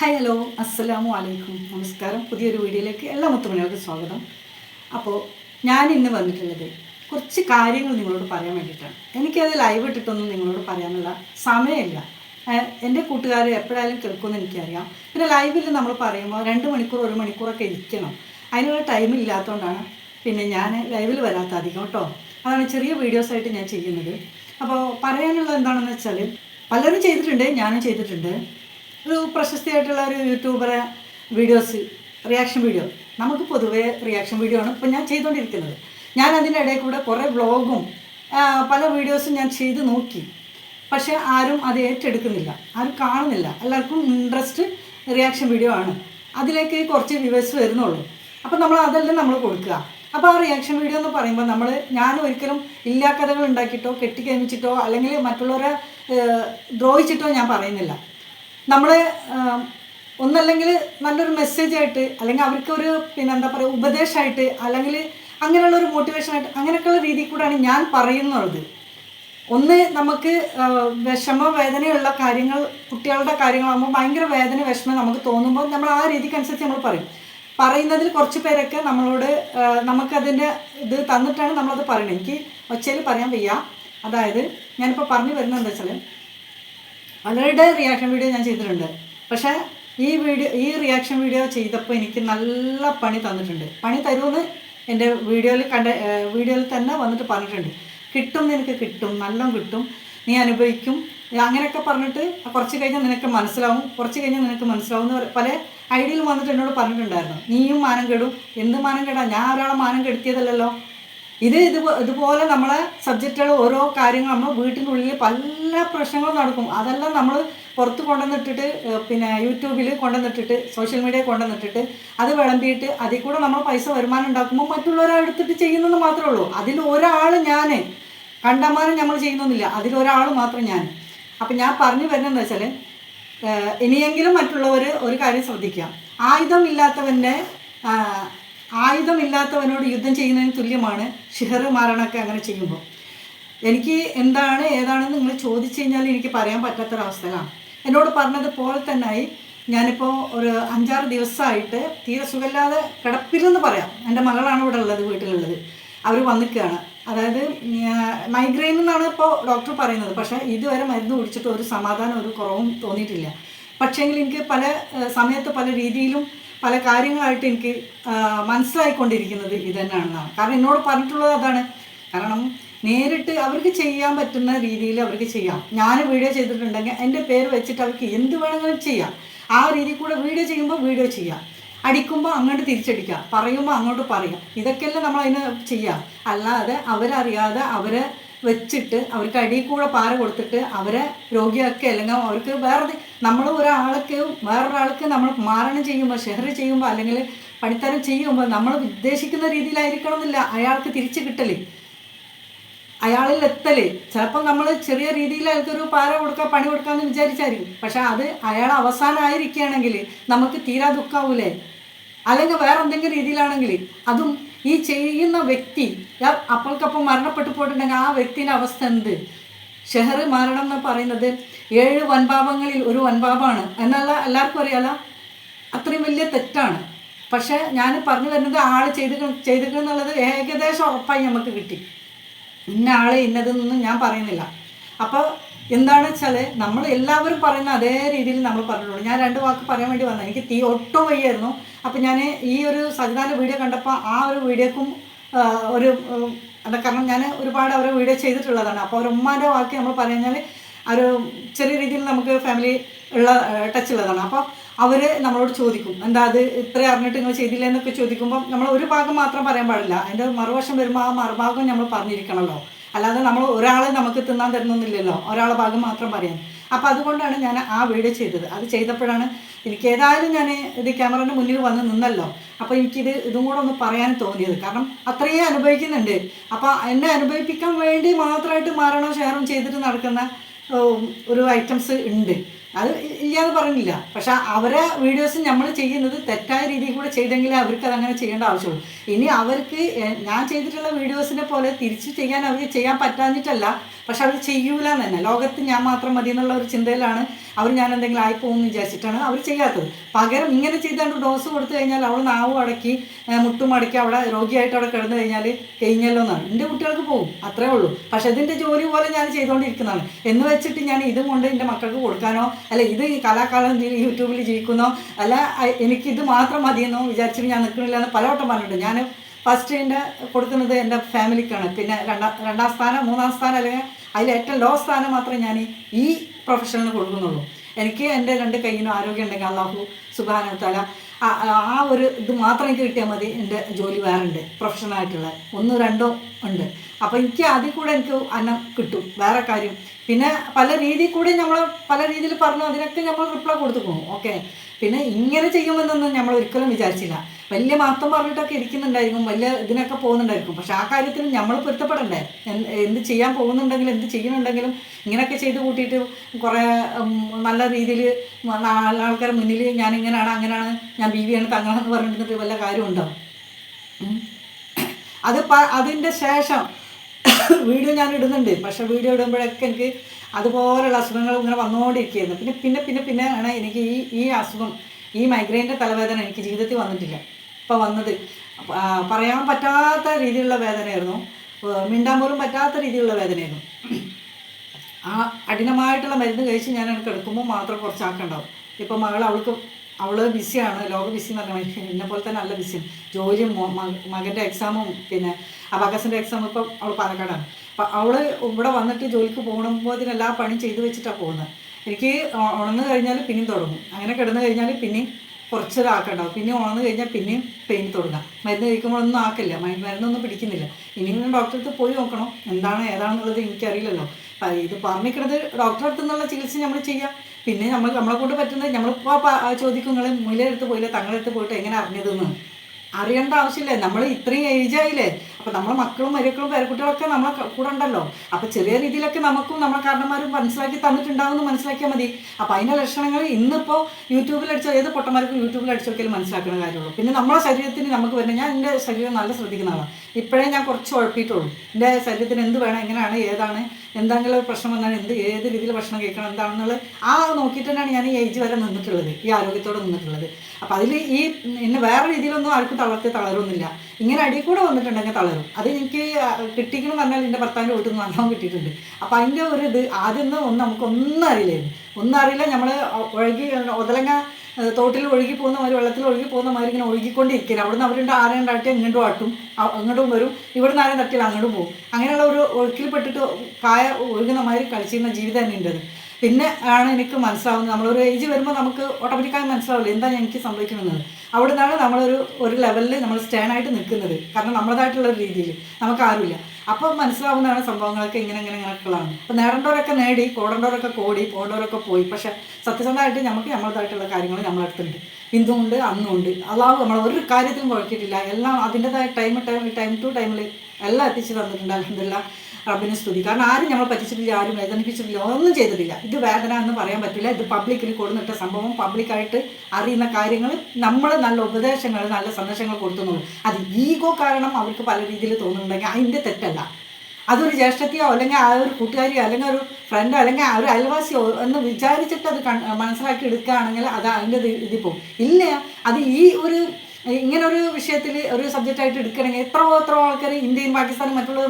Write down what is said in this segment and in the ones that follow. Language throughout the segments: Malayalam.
Hi hello. അസ്സലാമു അലൈക്കും. നമസ്കാരം. പുതിയൊരു വീഡിയോയിലേക്ക് എല്ലാ മുത്തുമണികൾക്കും സ്വാഗതം. അപ്പോൾ ഞാൻ ഇന്ന് വന്നിട്ടുള്ളത് കുറച്ച് കാര്യങ്ങൾ നിങ്ങളോട് പറയാൻ വേണ്ടിയിട്ടാണ്. എനിക്കത് ലൈവ് ഇട്ടിട്ടൊന്നും നിങ്ങളോട് പറയാനുള്ള സമയമില്ല. എന്റെ കൂട്ടുകാർ എപ്പോഴായാലും കേൾക്കുമെന്ന് എനിക്കറിയാം. പിന്നെ ലൈവിൽ നമ്മൾ പറയുമ്പോൾ രണ്ട് മണിക്കൂർ ഒരു മണിക്കൂറൊക്കെ ഇരിക്കണം. അതിനുള്ള ടൈം ഇല്ലാത്തതുകൊണ്ടാണ് പിന്നെ ഞാൻ ലൈവിൽ വരാത്ത അധികം കേട്ടോ. അതാണ് ചെറിയ വീഡിയോസായിട്ട് ഞാൻ ചെയ്യുന്നത്. അപ്പോൾ പറയാനുള്ളത് എന്താണെന്ന് വെച്ചാൽ പലരും ചെയ്തിട്ടുണ്ട് ഞാനും ചെയ്തിട്ടുണ്ട്. ഒരു പ്രശസ്തിയായിട്ടുള്ള ഒരു യൂട്യൂബറെ വീഡിയോസ് റിയാക്ഷൻ വീഡിയോ നമുക്ക് പൊതുവേ റിയാക്ഷൻ വീഡിയോ ആണ് ഇപ്പം ഞാൻ ചെയ്തുകൊണ്ടിരിക്കുന്നത് ഞാൻ അതിന്റെ ഇടയിൽ കൂടെ കുറേ വ്ളോഗും പല വീഡിയോസും ഞാൻ ചെയ്ത് നോക്കി. പക്ഷേ ആരും അത് ഏറ്റെടുക്കുന്നില്ല. ആരും കാണുന്നില്ല. എല്ലാവർക്കും ഇൻട്രസ്റ്റ് റിയാക്ഷൻ വീഡിയോ ആണ്. അതിലേക്ക് കുറച്ച് വ്യൂവേഴ്സ് വരുന്നുള്ളൂ. അപ്പോൾ നമ്മൾ അതെല്ലാം നമ്മൾ കൊടുക്കുക. അപ്പോൾ ആ റിയാക്ഷൻ വീഡിയോ എന്ന് പറയുമ്പോൾ നമ്മൾ ഞാൻ ഒരിക്കലും ഇല്ലാ കഥകൾ ഉണ്ടാക്കിയിട്ടോ കെട്ടിക്കഴിഞ്ഞിട്ടോ അല്ലെങ്കിൽ മറ്റുള്ളവരെ ദ്രോഹിച്ചിട്ടോ ഞാൻ പറയുന്നില്ല. നമ്മൾ ഒന്നല്ലെങ്കിൽ നല്ലൊരു മെസ്സേജ് ആയിട്ട് അല്ലെങ്കിൽ അവർക്ക് ഒരു പിന്നെ എന്താ പറയുക ഉപദേശമായിട്ട് അല്ലെങ്കിൽ അങ്ങനെയുള്ള ഒരു മോട്ടിവേഷൻ മോട്ടിവേഷനായിട്ട് അങ്ങനെയൊക്കെയുള്ള രീതിയിൽ കൂടെയാണ് ഞാൻ പറയുന്നത്. ഒന്ന് നമുക്ക് വിഷമ വേദനയുള്ള കാര്യങ്ങൾ കുട്ടികളുടെ കാര്യങ്ങളാകുമ്പോൾ ഭയങ്കര വേദന വിഷമം നമുക്ക് തോന്നുമ്പോൾ നമ്മൾ ആ രീതിക്കനുസരിച്ച് നമ്മൾ പറയും. പറയുന്നതിൽ കുറച്ച് പേരൊക്കെ നമ്മളോട് നമുക്കതിന്റെ ഇത് തന്നിട്ടാണ് നമ്മളത് പറയുന്നത്. എനിക്ക് ഒച്ചയിൽ പറയാൻ വയ്യ. അതായത് ഞാനിപ്പോൾ പറഞ്ഞു വരുന്നത് എന്താ വെച്ചാൽ പലരുടെ റിയാക്ഷൻ വീഡിയോ ഞാൻ ചെയ്തിട്ടുണ്ട്. പക്ഷേ ഈ വീഡിയോ ഈ റിയാക്ഷൻ വീഡിയോ ചെയ്തപ്പോൾ എനിക്ക് നല്ല പണി തന്നിട്ടുണ്ട്. പണി തരുമെന്ന് എന്റെ വീഡിയോയിൽ കണ്ട വീഡിയോയിൽ തന്നെ വന്നിട്ട് പറഞ്ഞിട്ടുണ്ട്. കിട്ടും നിനക്ക് കിട്ടും നല്ല കിട്ടും നീ അനുഭവിക്കും. അങ്ങനെയൊക്കെ പറഞ്ഞിട്ട് കുറച്ച് കഴിഞ്ഞാൽ നിനക്ക് മനസ്സിലാവും. കുറച്ച് കഴിഞ്ഞാൽ നിനക്ക് മനസ്സിലാവും എന്ന് പല ഐഡിയയിൽ വന്നിട്ട് എന്നോട് പറഞ്ഞിട്ടുണ്ടായിരുന്നു. നീയും മാനം കെടും. എന്ത് മാനം കെടാ? ഞാൻ ഒരാളെ മാനം കെടുത്തിയതല്ലല്ലോ. ഇത് ഇത് ഇതുപോലെ നമ്മളെ സബ്ജക്റ്റുകൾ ഓരോ കാര്യങ്ങൾ നമ്മൾ വീട്ടിന്റെ ഉള്ളിൽ പല പ്രശ്നങ്ങളും നടക്കും. അതെല്ലാം നമ്മൾ പുറത്ത് കൊണ്ടുവന്നിട്ടിട്ട് പിന്നെ യൂട്യൂബിൽ കൊണ്ടുവന്നിട്ടിട്ട് സോഷ്യൽ മീഡിയ കൊണ്ടുവന്നിട്ടിട്ട് അത് വിളമ്പിയിട്ട് അതിൽ കൂടെ നമ്മൾ പൈസ വരുമാനം ഉണ്ടാക്കുമ്പോൾ മറ്റുള്ളവരെ എടുത്തിട്ട് ചെയ്യുന്നെന്ന് മാത്രമേ ഉള്ളൂ. അതിൽ ഒരാൾ ഞാൻ കണ്ടമാനം നമ്മൾ ചെയ്യുന്നൊന്നുമില്ല. അതിലൊരാൾ മാത്രം ഞാൻ അപ്പം ഞാൻ പറഞ്ഞു വരുന്നതെന്ന് വെച്ചാൽ ഇനിയെങ്കിലും മറ്റുള്ളവർ ഒരു കാര്യം ശ്രദ്ധിക്കുക. ആയുധമില്ലാത്തവന്റെ ആയുധമില്ലാത്തവനോട് യുദ്ധം ചെയ്യുന്നതിന് തുല്യമാണ്. ഷിഹർ മാരണമൊക്കെ അങ്ങനെ ചെയ്യുമ്പോൾ എനിക്ക് എന്താണ് ഏതാണെന്ന് നിങ്ങൾ ചോദിച്ചു കഴിഞ്ഞാൽ എനിക്ക് പറയാൻ പറ്റാത്തൊരവസ്ഥയിലാണ്. എന്നോട് പറഞ്ഞതുപോലെ തന്നെയായി ഞാനിപ്പോൾ ഒരു അഞ്ചാറ് ദിവസമായിട്ട് തീരെ സുഖമില്ലാതെ കിടപ്പില്ലെന്ന് പറയാം. എന്റെ മകളാണ് ഇവിടെ ഉള്ളത് വീട്ടിലുള്ളത്. അവർ വന്നിക്കുകയാണ് അതായത് മൈഗ്രെയിൻ എന്നാണ് ഇപ്പോൾ ഡോക്ടർ പറയുന്നത്. പക്ഷേ ഇതുവരെ മരുന്ന് കുടിച്ചിട്ട് ഒരു സമാധാനം ഒരു കുറവും തോന്നിയിട്ടില്ല. പക്ഷേങ്കിൽ എനിക്ക് പല സമയത്ത് പല രീതിയിലും പല കാര്യങ്ങളായിട്ട് എനിക്ക് മനസ്സിലായിക്കൊണ്ടിരിക്കുന്നത് ഇത് തന്നെയാണെന്നാണ് കാരണം എന്നോട് പറഞ്ഞിട്ടുള്ളത് അതാണ്. കാരണം നേരിട്ട് അവർക്ക് ചെയ്യാൻ പറ്റുന്ന രീതിയിൽ അവർക്ക് ചെയ്യാം. ഞാൻ വീഡിയോ ചെയ്തിട്ടുണ്ടെങ്കിൽ എന്റെ പേര് വെച്ചിട്ട് അവർക്ക് എന്ത് വേണമെങ്കിലും ചെയ്യാം. ആ രീതിയിൽ കൂടെ വീഡിയോ ചെയ്യുമ്പോൾ വീഡിയോ ചെയ്യാം. അടിക്കുമ്പോൾ അങ്ങോട്ട് തിരിച്ചടിക്കാം. പറയുമ്പോൾ അങ്ങോട്ട് പറയാം. ഇതൊക്കെയല്ലേ നമ്മൾ അതിന് ചെയ്യാം. അല്ലാതെ അവരറിയാതെ അവരെ വെച്ചിട്ട് അവർക്ക് അടിയിൽ കൂടെ പാറ കൊടുത്തിട്ട് അവരെ രോഗിയാക്കുക അല്ലെങ്കിൽ അവർക്ക് വേറെ നമ്മൾ ഒരാൾക്ക് വേറൊരാൾക്ക് നമ്മൾ മാരണം ചെയ്യുമ്പോൾ ഷെഹർ ചെയ്യുമ്പോൾ അല്ലെങ്കിൽ പണിത്തരം ചെയ്യുമ്പോൾ നമ്മൾ ഉദ്ദേശിക്കുന്ന രീതിയിലായിരിക്കണം എന്നില്ല അയാൾക്ക് തിരിച്ചു കിട്ടൽ. അയാളിൽ എത്തൽ. ചിലപ്പോൾ നമ്മൾ ചെറിയ രീതിയിൽ അയാൾക്കൊരു പാറ കൊടുക്കുക പണി കൊടുക്കാമെന്ന് വിചാരിച്ചായിരിക്കും. പക്ഷെ അത് അയാൾ അവസാനമായിരിക്കുകയാണെങ്കിൽ നമുക്ക് തീരാ ദുഃഖാവൂലേ? അല്ലെങ്കിൽ വേറെ എന്തെങ്കിലും രീതിയിലാണെങ്കിൽ അതും ഈ ചെയ്യുന്ന വ്യക്തി അപ്പോൾക്കപ്പം മരണപ്പെട്ടു പോയിട്ടുണ്ടെങ്കിൽ ആ വ്യക്തിന്റെ അവസ്ഥ എന്ത്? ഷെഹർ മരണം എന്ന് പറയുന്നത്. ഏഴ് വൻപാപങ്ങളിൽ ഒരു വൻപാപമാണ് എന്നല്ല എല്ലാവർക്കും അറിയാലോ? അത്രയും വലിയ തെറ്റാണ്. പക്ഷേ ഞാൻ പറഞ്ഞു വരുന്നത് ആൾ ചെയ്ത് ചെയ്തിട്ടുള്ളത് ഏകദേശം ഉറപ്പായി നമുക്ക് കിട്ടി. ഇന്ന ആളെ ഇന്നതെന്നൊന്നും ഞാൻ പറയുന്നില്ല. അപ്പോൾ എന്താണെന്ന് വെച്ചാൽ നമ്മൾ എല്ലാവരും പറയുന്ന അതേ രീതിയിൽ നമ്മൾ പറഞ്ഞിട്ടുള്ളൂ. ഞാൻ രണ്ട് വാക്ക് പറയാൻ വേണ്ടി വന്നത്. എനിക്ക് തീ ഒട്ടും വയ്യായിരുന്നു. അപ്പോൾ ഞാൻ ഈ ഒരു സജിതാന്റെ വീഡിയോ കണ്ടപ്പോൾ ആ ഒരു വീഡിയോക്കും ഒരു അതാ കാരണം ഞാൻ ഒരുപാട് അവരെ വീഡിയോ ചെയ്തിട്ടുള്ളതാണ്. അപ്പോൾ ഒരു വാക്ക് നമ്മൾ പറഞ്ഞാൽ ഒരു ചെറിയ രീതിയിൽ നമുക്ക് ഫാമിലി ഉള്ള ടച്ച് ഉള്ളതാണ് അപ്പോൾ അവർ നമ്മളോട് ചോദിക്കും. എന്താ അത് ഇത്ര അറിഞ്ഞിട്ട് നിങ്ങൾ ചെയ്തില്ല എന്നൊക്കെ ചോദിക്കുമ്പോൾ നമ്മൾ ഒരു ഭാഗം മാത്രം പറയാൻ പാടില്ല. അതിന്റെ മറുവശം വരുമ്പോൾ ആ മറുഭാഗം നമ്മൾ പറഞ്ഞിരിക്കണമല്ലോ. അല്ലാതെ നമ്മൾ ഒരാളെ നമുക്ക് തിന്നാൻ തരുന്നൊന്നുമില്ലല്ലോ. ഒരാളെ ഭാഗം മാത്രം പറയാൻ. അപ്പോൾ അതുകൊണ്ടാണ് ഞാൻ ആ വീഡിയോ ചെയ്തത്. അത് ചെയ്തപ്പോഴാണ് എനിക്ക് ഏതായാലും ഞാൻ ഇത് ക്യാമറയുടെ മുന്നിൽ വന്ന് നിന്നല്ലോ. അപ്പോൾ എനിക്കിത് ഇതും കൂടെ ഒന്ന് പറയാൻ തോന്നിയത്. കാരണം അത്രയും അനുഭവിക്കുന്നുണ്ട്. അപ്പോൾ എന്നെ അനുഭവിപ്പിക്കാൻ വേണ്ടി മാത്രമായിട്ട് മാറണോ ഷെയറും ചെയ്തിട്ട് നടക്കുന്ന ഒരു ഐറ്റംസ് ഉണ്ട്. അത് ഇല്ലാന്ന് പറഞ്ഞില്ല. പക്ഷെ അവരെ വീഡിയോസ് നമ്മൾ ചെയ്യുന്നത് തെറ്റായ രീതിയിൽ കൂടെ ചെയ്തെങ്കിൽ അവർക്ക് അങ്ങനെ ചെയ്യേണ്ട ആവശ്യമുള്ളൂ. ഇനി അവർക്ക് ഞാൻ ചെയ്തിട്ടുള്ള വീഡിയോസിനെ പോലെ തിരിച്ച് ചെയ്യാൻ അവർക്ക് ചെയ്യാൻ പറ്റാഞ്ഞിട്ടല്ല പക്ഷെ അവർ ചെയ്യൂല തന്നെ. ലോകത്ത് ഞാൻ മാത്രം മതി എന്നുള്ള ഒരു ചിന്തയിലാണ് അവർ ഞാൻ എന്തെങ്കിലും ആയിപ്പോകുമെന്ന് വിചാരിച്ചിട്ടാണ് അവർ ചെയ്യാത്തത്. പകരം ഇങ്ങനെ ചെയ്താണ്ട് ഡോസ് കൊടുത്തു കഴിഞ്ഞാൽ അവൾ നാവും അടക്കി മുട്ടും അടക്കി അവിടെ രോഗിയായിട്ട് അവിടെ കിടന്നു കഴിഞ്ഞാൽ കഴിഞ്ഞല്ലോ എന്നാണ്. എന്റെ കുട്ടികൾക്ക് പോകും അത്രേ ഉള്ളൂ. പക്ഷെ ഇതിന്റെ ജോലി പോലെ ഞാൻ ചെയ്തുകൊണ്ടിരിക്കുന്നതാണ്. എന്ന് വെച്ചിട്ട് ഞാൻ ഇതും കൊണ്ട് എന്റെ മക്കൾക്ക് കൊടുക്കാനോ അല്ല ഇത് ഈ കലാകാലം യൂട്യൂബിൽ ജീവിക്കുന്നോ. അല്ല എനിക്കിത് മാത്രം മതിയെന്നോ വിചാരിച്ചിട്ട് ഞാൻ നിൽക്കണില്ല എന്ന് പലവട്ടം പറഞ്ഞിട്ടുണ്ട്. ഞാൻ ഫസ്റ്റ് എന്റെ കൊടുക്കുന്നത് എന്റെ ഫാമിലിക്കാണ്. പിന്നെ രണ്ടാം രണ്ടാം സ്ഥാനം മൂന്നാം സ്ഥാനം അല്ലെങ്കിൽ അതിൽ ഏറ്റവും ലോ സ്ഥാനം മാത്രമേ ഞാൻ ഈ പ്രൊഫഷനിൽ കൊടുക്കുന്നുള്ളൂ. എനിക്ക് എന്റെ രണ്ട് കയ്യിനും ആരോഗ്യം ഉണ്ടെങ്കിൽ അള്ളാഹു സുബാനത്തല ആ ഒരു ഇത് മാത്രം എനിക്ക് കിട്ടിയാൽ മതി എന്റെ ജോലി വേറെ ഉണ്ട് പ്രൊഫഷണലായിട്ടുള്ള ഒന്നോ രണ്ടോ ഉണ്ട്. അപ്പോൾ എനിക്ക് അതിൽ കൂടെ എനിക്ക് അന്നം കിട്ടും വേറെ കാര്യം. പിന്നെ പല രീതിയിൽ കൂടി നമ്മൾ പല രീതിയിൽ പറഞ്ഞു അതിനൊക്കെ നമ്മൾ റിപ്ലൈ കൊടുത്തു പോകും ഓക്കെ പിന്നെ ഇങ്ങനെ ചെയ്യുമെന്നൊന്നും നമ്മൾ ഒരിക്കലും വിചാരിച്ചില്ല. വലിയ മാത്രം പറഞ്ഞിട്ടൊക്കെ ഇരിക്കുന്നുണ്ടായിരിക്കും വലിയ ഇതിനൊക്കെ പോകുന്നുണ്ടായിരിക്കും. പക്ഷെ ആ കാര്യത്തിൽ നമ്മൾ പൊരുത്തപ്പെടണ്ടേ? എന്ത് ചെയ്യാൻ പോകുന്നുണ്ടെങ്കിലും എന്ത് ചെയ്യുന്നുണ്ടെങ്കിലും ഇങ്ങനെയൊക്കെ ചെയ്ത് കൂട്ടിയിട്ട് കുറേ നല്ല രീതിയിൽ ആൾക്കാരുടെ മുന്നിൽ ഞാൻ ഇങ്ങനെയാണ് അങ്ങനെയാണ് ഞാൻ ബി വിയാണ് തങ്ങളെന്ന് പറഞ്ഞിട്ട് വല്ല കാര്യമുണ്ടോ. അത് പ- അതിന്റെ ശേഷം വീഡിയോ ഞാൻ ഇടുന്നുണ്ട്. പക്ഷെ വീഡിയോ ഇടുമ്പോഴൊക്കെ എനിക്ക് അതുപോലെയുള്ള അസുഖങ്ങൾ ഇങ്ങനെ വന്നുകൊണ്ടിരിക്കുകയായിരുന്നു. പിന്നെ പിന്നെ പിന്നെ പിന്നെ ആണ് എനിക്ക് ഈ ഈ അസുഖം ഈ മൈഗ്രെയിന്റെ തലവേദന എനിക്ക് ജീവിതത്തിൽ വന്നിട്ടില്ല. ഇപ്പോൾ വന്നത്. പറയാൻ പറ്റാത്ത രീതിയിലുള്ള വേദനയായിരുന്നു. മിണ്ടാൻ പോലും പറ്റാത്ത രീതിയിലുള്ള വേദനയായിരുന്നു. ആ കഠിനമായിട്ടുള്ള മരുന്ന് കഴിച്ച് ഞാൻ എനിക്ക് എടുക്കുമ്പോൾ മാത്രം കുറച്ച് ആക്കുണ്ടാവും ഇപ്പം മകൾ അവൾക്ക് അവൾ ബിസിയാണ് ലോക ബിസി എന്ന് പറഞ്ഞാൽ എന്നെ പോലെ തന്നെ നല്ല ബിസിയും ജോലിയും മകന്റെ എക്സാമും പിന്നെ അബാക്കസിന്റെ എക്സാമും ഇപ്പം അവൾ പാലക്കാടാണ്. അപ്പം അവൾ ഇവിടെ വന്നിട്ട് ജോലിക്ക് പോകുമ്പോൾ എല്ലാ പണിയും ചെയ്ത് വെച്ചിട്ടാണ് പോകുന്നത്. എനിക്ക് ഉണർന്നു കഴിഞ്ഞാൽ പിന്നെയും തുടങ്ങും. അങ്ങനെ കിടന്നു കഴിഞ്ഞാൽ പിന്നെയും കുറച്ചൊരാക്കുണ്ടാവും പിന്നെ ഉണർന്നു കഴിഞ്ഞാൽ പിന്നെയും പെയിൻ തുടങ്ങാം. മരുന്ന് കഴിക്കുമ്പോഴൊന്നും ആക്കില്ല മരുന്നൊന്നും പിടിക്കുന്നില്ല. ഇനിയും ഡോക്ടറെ അടുത്ത് പോയി നോക്കണം. എന്താണ് ഏതാണെന്നുള്ളത് എനിക്കറിയില്ലല്ലോ. ഇത് പറഞ്ഞിരിക്കുന്നത് ഡോക്ടറെ അടുത്ത് നിന്നുള്ള ചികിത്സ നമ്മൾ ചെയ്യാം. പിന്നെ നമ്മൾ നമ്മളെ കൊണ്ട് പറ്റുന്നത് നമ്മളിപ്പോൾ ചോദിക്കും നിങ്ങൾ മുയിലെടുത്ത് പോയില്ല തങ്ങളെടുത്ത് പോയിട്ട് എങ്ങനെ അറിഞ്ഞതെന്ന് അറിയേണ്ട ആവശ്യമില്ല. നമ്മൾ ഇത്രയും ഏജ് ആയില്ലേ അപ്പം നമ്മളെ മക്കളും മരുക്കളും പേരക്കുട്ടികളൊക്കെ നമ്മളെ കൂടെ ഉണ്ടല്ലോ. അപ്പം ചെറിയ രീതിയിലൊക്കെ നമുക്കും നമ്മളെ കാരണന്മാരും മനസ്സിലാക്കി തന്നിട്ടുണ്ടാവുമെന്ന് മനസ്സിലാക്കിയാൽ മതി. അപ്പം അതിന്റെ ലക്ഷണങ്ങൾ ഇന്നിപ്പോൾ യൂട്യൂബിൽ അടിച്ച ഏത് പൊട്ടന്മാർക്കും യൂട്യൂബിൽ അടിച്ച് നോക്കിയാലും മനസ്സിലാക്കുന്ന കാര്യമുള്ളൂ. പിന്നെ നമ്മളെ ശരീരത്തിന് നമുക്ക് വരുന്നത് ഞാൻ എന്റെ ശരീരം നല്ല ശ്രദ്ധിക്കുന്ന ആളാണ് ഇപ്പോഴേ ഞാൻ കുറച്ച് ഉഴപ്പിയിട്ടുള്ളൂ. എന്റെ ശരീരത്തിന് എന്ത് വേണം എങ്ങനെയാണ് ഏതാണ് എന്തെങ്കിലും പ്രശ്നം വന്നാൽ എന്ത് ഏത് രീതിയിൽ ഭക്ഷണം കഴിക്കണം എന്താണെന്നുള്ളത് ആ നോക്കിയിട്ട് തന്നെയാണ് ഞാൻ ഈ ഏജ് വരെ നിന്നിട്ടുള്ളത് ഈ ആരോഗ്യത്തോടെ നിന്നിട്ടുള്ളത്. അപ്പം അതിൽ ഈ എന്നെ വേറെ രീതിയിലൊന്നും ആർക്കും തളർത്തി തളരൊന്നുമില്ല. ഇങ്ങനെ അടി കൂടെ വന്നിട്ടുണ്ടെങ്കിൽ തളരും. അത് എനിക്ക് കിട്ടിക്കണം പറഞ്ഞാൽ എന്റെ ഭർത്താവിന്റെ വീട്ടിൽ നിന്ന് നല്ലോണം കിട്ടിയിട്ടുണ്ട്. അപ്പം അതിന്റെ ഒരു ഇത് ആദ്യം ഒന്നും നമുക്കൊന്നും അറിയില്ലായിരുന്നു. ഒന്നും അറിയില്ല നമ്മൾ ഒഴുകി ഒതലങ്ങ തോട്ടിൽ ഒഴുകി പോകുന്ന മാതിരി വെള്ളത്തിൽ ഒഴുകി പോകുന്ന മാതിരി ഇങ്ങനെ ഒഴുകിക്കൊണ്ടിരിക്കില്ല അവിടുന്ന് അവരുടെ ആരെയും തട്ടി ഇങ്ങോട്ടും ആട്ടും അങ്ങോട്ടും വരും. ഇവിടുന്ന് ആരെയും തട്ടിയാൽ അങ്ങോട്ടും പോകും അങ്ങനെയുള്ള ഒരു ഒഴുക്കിൽപ്പെട്ടിട്ട് കായ ഒഴുകുന്ന മാതിരി കളിച്ചിരുന്ന ജീവിതം തന്നെ ഉണ്ടത് പിന്നെ ആണ് എനിക്ക് മനസ്സിലാവുന്നത് നമ്മളൊരു ഏജ് വരുമ്പോൾ നമുക്ക് ഓട്ടോമാറ്റിക്കായി മനസ്സിലാവില്ല എന്താ എനിക്ക് സംഭവിക്കുന്നത് അവിടെ നിന്നാണ് നമ്മളൊരു ഒരു ലെവലിൽ നമ്മൾ സ്റ്റാൻഡായിട്ട് നിൽക്കുന്നത്. കാരണം നമ്മളതായിട്ടുള്ള രീതിയിൽ നമുക്ക് ആരുമില്ല. അപ്പോൾ മനസ്സിലാവുന്നതാണ് സംഭവങ്ങളൊക്കെ ഇങ്ങനെ ഇങ്ങനെ ഇങ്ങനെയൊക്കെയുള്ളതാണ്. അപ്പോൾ നേടേണ്ടവരൊക്കെ നേടി കോടേണ്ടവരൊക്കെ കോടി പോകേണ്ടവരൊക്കെ പോയി. പക്ഷേ സത്യസന്ധമായിട്ട് നമുക്ക് നമ്മളതായിട്ടുള്ള കാര്യങ്ങൾ നമ്മളടുത്തുണ്ട് അന്നും ഉണ്ട് അള്ളാഹു നമ്മൾ ഒരു കാര്യത്തിലും കുഴക്കിയിട്ടില്ല. എല്ലാം അതിന്റെതായ ടൈം ടൈം ടൈം ടു ടൈമിൽ എല്ലാം എത്തിച്ച് തന്നിട്ടുണ്ട്. അലഹമില്ല റബ്ബിനെ സ്തുതി. കാരണം ആരും നമ്മൾ പറ്റിച്ചിട്ടില്ല ആരും വേദനിപ്പിച്ചിട്ടില്ല ഒന്നും ചെയ്തിട്ടില്ല. ഇത് വേദന എന്ന് പറയാൻ പറ്റില്ല. ഇത് പബ്ലിക്കിൽ കൊടുന്നിട്ട സംഭവം പബ്ലിക്കായിട്ട് അറിയുന്ന കാര്യങ്ങൾ നമ്മൾ നല്ല ഉപദേശങ്ങൾ നല്ല സന്ദേശങ്ങൾ കൊടുത്തുന്നുള്ളൂ. അത് ഈഗോ കാരണം അവർക്ക് പല രീതിയിൽ തോന്നുന്നുണ്ടെങ്കിൽ അതിന്റെ തെറ്റല്ല. അതൊരു ജ്യേഷ്ഠത്തെയോ അല്ലെങ്കിൽ ആ ഒരു കൂട്ടുകാരിയോ അല്ലെങ്കിൽ ഒരു ഫ്രണ്ടോ അല്ലെങ്കിൽ ആ ഒരു അയൽവാസിയോ എന്ന് വിചാരിച്ചിട്ട് അത് മനസ്സിലാക്കി എടുക്കുകയാണെങ്കിൽ അത് അതിന്റെ ഇതിപ്പോൾ ഇല്ല അത് ഈ ഒരു ഇങ്ങനെ ഒരു വിഷയത്തിൽ ഒരു സബ്ജക്റ്റ് ആയിട്ട് എടുക്കണമെങ്കിൽ എത്ര എത്ര ആൾക്കാർ ഇന്ത്യയും പാകിസ്ഥാനും മറ്റുള്ള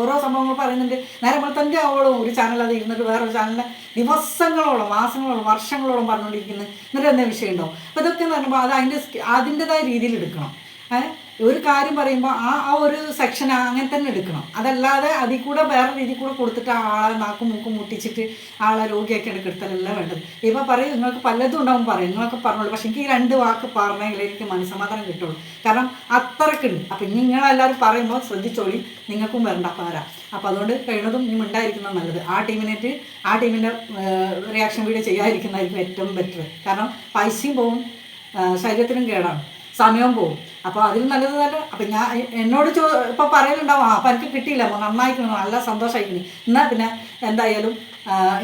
ഓരോ സംഭവങ്ങൾ പറയുന്നുണ്ട്. നേരെ നമ്മൾ തന്നെ ആവോളം ഒരു ചാനൽ അത് ഇരുന്നിട്ട് വേറൊരു ചാനലിനെ ദിവസങ്ങളോളം മാസങ്ങളോളം വർഷങ്ങളോളം പറഞ്ഞുകൊണ്ടിരിക്കുന്നത് എന്നിട്ട് എന്താ വിഷയം ഉണ്ടോ അപ്പോൾ ഇതൊക്കെ എന്ന് പറയുമ്പോൾ അത് അതിന്റെ അതിന്റെതായ രീതിയിൽ എടുക്കണം. ഏഹ് ഒരു കാര്യം പറയുമ്പോൾ ആ ആ ഒരു സെക്ഷൻ അങ്ങനെ തന്നെ എടുക്കണം. അതല്ലാതെ അതിൽ കൂടെ വേറെ രീതിയിൽ കൂടെ കൊടുത്തിട്ട് ആളെ നാക്കും മൂക്കും മുട്ടിച്ചിട്ട് ആളെ രോഗിയാക്കി എടുക്കത്തലല്ല വേണ്ടത്. ഇപ്പം പറയും നിങ്ങൾക്ക് പലതും ഉണ്ടാവും പറയും. നിങ്ങളൊക്കെ പറഞ്ഞോളൂ. പക്ഷെ എനിക്ക് ഈ രണ്ട് വാക്ക് പറഞ്ഞെങ്കിൽ എനിക്ക് മനസ്സമാധാനം കിട്ടുള്ളൂ. കാരണം അത്രക്കുണ്ട് അപ്പം നിങ്ങളെല്ലാവരും പറയുമ്പോൾ ശ്രദ്ധിച്ചോളി. നിങ്ങൾക്കും വരണ്ട. പാരാ അപ്പം അതുകൊണ്ട് കഴിയുന്നതും ഇനി ഉണ്ടായിരിക്കുന്നത് നല്ലത്. ആ ടീമിനായിട്ട് ആ ടീമിന്റെ റിയാക്ഷൻ വീഡിയോ ചെയ്യാതിരിക്കുന്നതായിരിക്കും ഏറ്റവും ബെറ്റർ കാരണം പൈസയും പോവും ശരീരത്തിനും കേടാണ്. സമയവും പോകും. അപ്പോൾ അതിൽ നല്ലത് തന്നെ അപ്പം ഞാൻ എന്നോട് ചോ ഇപ്പോൾ പറയലുണ്ടാവും ആ അപ്പം എനിക്ക് കിട്ടിയില്ല നന്നായിക്കണം നല്ല സന്തോഷമായിക്കണം എന്നാൽ പിന്നെ എന്തായാലും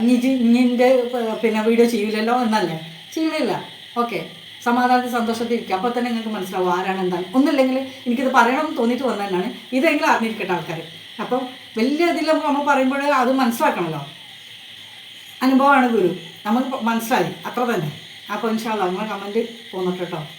ഇനി ഇനിന്റെ പിന്നെ വീഡിയോ ചെയ്യില്ലല്ലോ എന്നല്ലേ? ചെയ്യണില്ല. ഓക്കെ. സമാധാനത്തിൽ സന്തോഷത്തിൽ ഇരിക്കുക അപ്പോൾ തന്നെ നിങ്ങൾക്ക് മനസ്സിലാവും ആരാണ് എന്താണ് ഒന്നുമില്ലെങ്കിൽ എനിക്കിത് പറയണമെന്ന് തോന്നിയിട്ട് വന്നതന്നാണ് ഇതെങ്കിലും അറിഞ്ഞിരിക്കട്ടെ ആൾക്കാർ അപ്പം വലിയ ഇതിൽ നമ്മൾ പറയുമ്പോൾ അത് മനസ്സിലാക്കണമല്ലോ അനുഭവമാണ് ഗുരു. നമുക്ക് മനസ്സിലായി. അത്ര തന്നെ. അപ്പോൾ ഇൻഷാല്ല നിങ്ങൾ കമന്റ് പോന്നിട്ട്